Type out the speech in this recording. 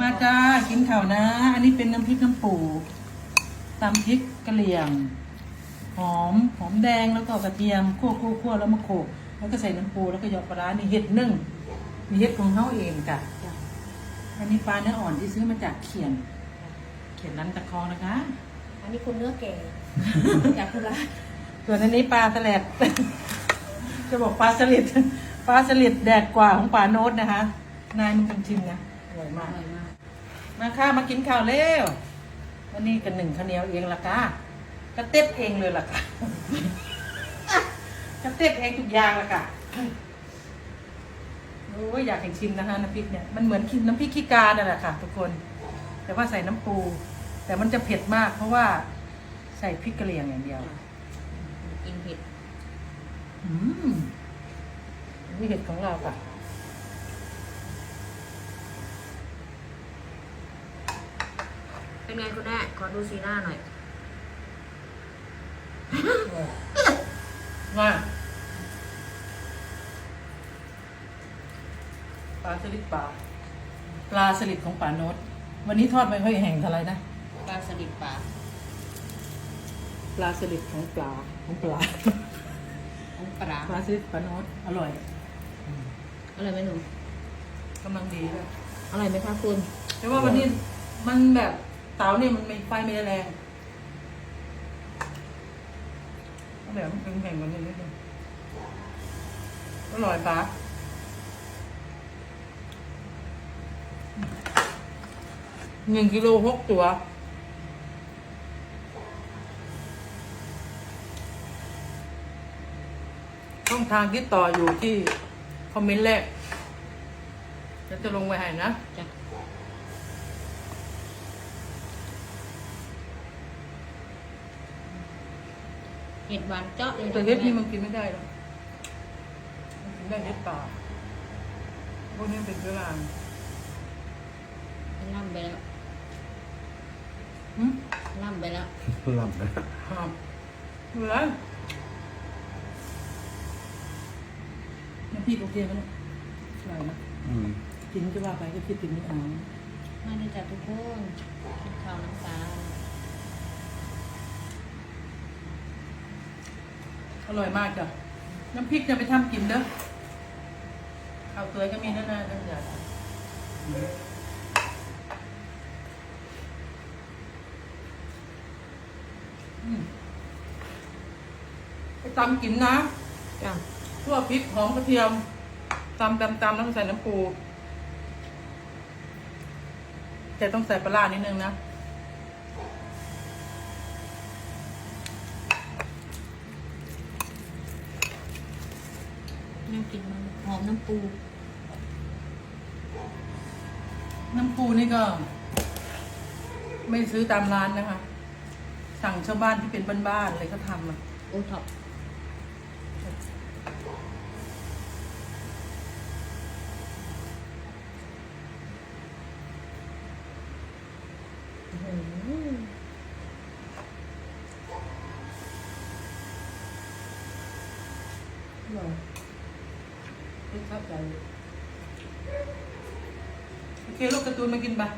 มาจ้ากินข้าวนะ อันนี้เป็นน้ำพริกน้ำปูตำพริกกะเหรี่ยง หอมหอมแดงแล้วก็กระเทียมคั่วคั่วคั่วแล้วมาโขลกแล้วก็ใส่น้ำปูแล้วก็หยอกปลาร้านี่เห็ดนึ่งมีเห็ดของเขาเองจ้ะอันนี้ปลาเนื้ออ่อนที่ซื้อมาจากเขียน เขียนร้านตะคองนะคะ อันนี้คุณเนื้อแก่จากคุณละส่วนอันนี้ปลาสลัดจะบอกปลาสลิดปลาสลิดแดดกว่าของปลาโน้ตนะคะ นายมันคงชิมนะ อร่อยอมากร่อยมาก มาค่ะมากินข้าวเร็ววันนี้กันหนึ่งข้าวเหนียวเองละค่ะกระเต็บเองเลยล่ะค่ะกระเต็บเองทุกอย่างละค่ะโอ้ยอยากเห็นชิมนะคะน้ำพริกเนี่ยมันเหมือนกินน้ำพริกขี้กานั่นแหละค่ะ ทุกคน แต่ว่าใส่น้ำปู แต่มันจะเผ็ดมาก เพราะว่าใส่พริกกะเหรี่ยงอย่างเดียวกินเผ็ดอืมนี่เห็ดของเราค่ะ เป็นไงคุณแม่ขอดูสีหน้าหน่อยมาปลาสลิดปลาปลาสลิดของป่าโนตวันนี้ทอดไม่ค่อยแห้งเท่าไหร่นะปลาสลิดปลาปลาสลิดของปลาของปลาของปลาปลาสลิดป่าโนตอร่อยอร่อยไหมหนูกำลังดีเลยอร่อยไหมคะคุณแต่ว่าวันนี้มันแบบเตาเนี่ยมันไม่ไฟไม่แรงเอาแบบมันเป็นแข็งกว่านี้นิดนึงอร่อยปลาหนึ่งกิโลหกตัวช่องทางที่ต่ออยู่ที่ คอมเมนต์แรกจะจะลงไปให้นะ จ้ะเห็ดหวานเจาะเลยแต่เห็ดนี่มันกินไม่ได้หรอกมันกินได้เห็ดป่าพวกนี้เป็นเชื้อรามันล่ำไปแล้วหืมล่ำไปแล้วหลับนะครับเหลือน้ำพริกโอเคไหมเนี่ยอร่อยนะอืมกินจะว่าไปก็คิดถึงไม่เอามาเลยจ้ะทุกคนกินข้าวน้ำปลา อร่อยมากจ้ะ น้ำพริกจะไปทำกินเด้อข้าวเตยก็มีนั่นนะนั่นใหญ่อืมไปตำกินนะจ้ะทั่วพริกหอมกระเทียมตำตำตำแล้วก็ใส่น้ำปู แต่ต้องใส่ปลาร้านิดนึงนะ กินมากหอมน้ำปู น้ำปูนี่ก็ ไม่ซื้อตามร้านนะคะ สั่งชาวบ้านที่เป็นบ้านๆเลยเขาทำอะโอท็อปอร่อยไม่ ชอบใจโอเคลูกการ์ตูนมากินปะ